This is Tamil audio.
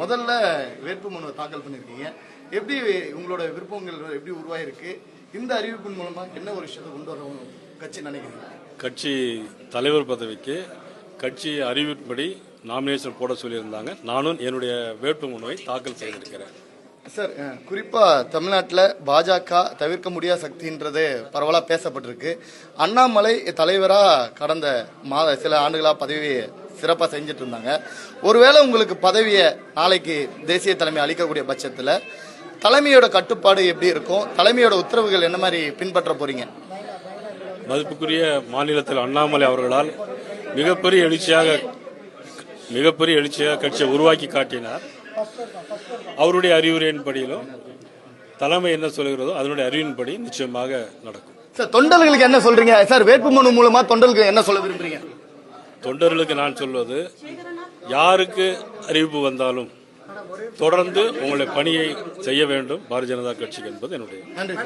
முதல்ல வேட்புமனு தாக்கல் பண்ணியிருக்கீங்க. எப்படி உங்களோட விருப்பங்கள் எப்படி உருவாயிருக்கு? இந்த அறிவிப்பின் மூலமா என்ன ஒரு விஷயத்தை கொண்டு வர கட்சி நினைக்கிறீங்க? கட்சி தலைவர் பதவிக்கு கட்சி அறிவிப்படி நாமினேஷன் போட சொல்லியிருந்தாங்க. நானும் என்னுடைய வேட்புமனுவை தாக்கல் செய்திருக்கிறேன். சார் குறிப்பா தமிழ்நாட்டில் பாஜக தவிர்க்க முடியாத சக்தின்றது பரவலாக பேசப்பட்டிருக்கு. அண்ணாமலை தலைவரா கடந்த மாத சில ஆண்டுகளா பதவி சிறப்பாக செஞ்சுட்டு இருந்தாங்க. ஒருவேளை உங்களுக்கு பதவியை நாளைக்கு தேசிய தலைமை அளிக்கக்கூடிய பட்சத்தில் தலைமையோட கட்டுப்பாடு எப்படி இருக்கும்? தலைமையோட உத்தரவுகள் என்ன மாதிரி பின்பற்ற போறீங்க? மதிப்புக்குரிய மாநிலத்தில் அண்ணாமலை அவர்களால் மிகப்பெரிய எழுச்சியாக மிகப்பெரிய எழுச்சியாக கட்சியை உருவாக்கி காட்டினார். அவருடைய அறிவுரையின்படியிலும் தலைமை என்ன சொல்கிறதோ அதனுடைய அறிவின்படி நிச்சயமாக நடக்கும். சார் தொண்டர்களுக்கு என்ன சொல்றீங்க? சார் வேட்புமனு மூலமா தொண்டர்களுக்கு என்ன சொல்ல விரும்புறீங்க? தொண்டர்களுக்கு நான் சொல்வது யாருக்கு அறிவிப்பு வந்தாலும் தொடர்ந்து உங்களுடைய பணியை செய்ய வேண்டும். பாரதிய ஜனதா கட்சிக்கு என்பது என்னுடைய நன்றி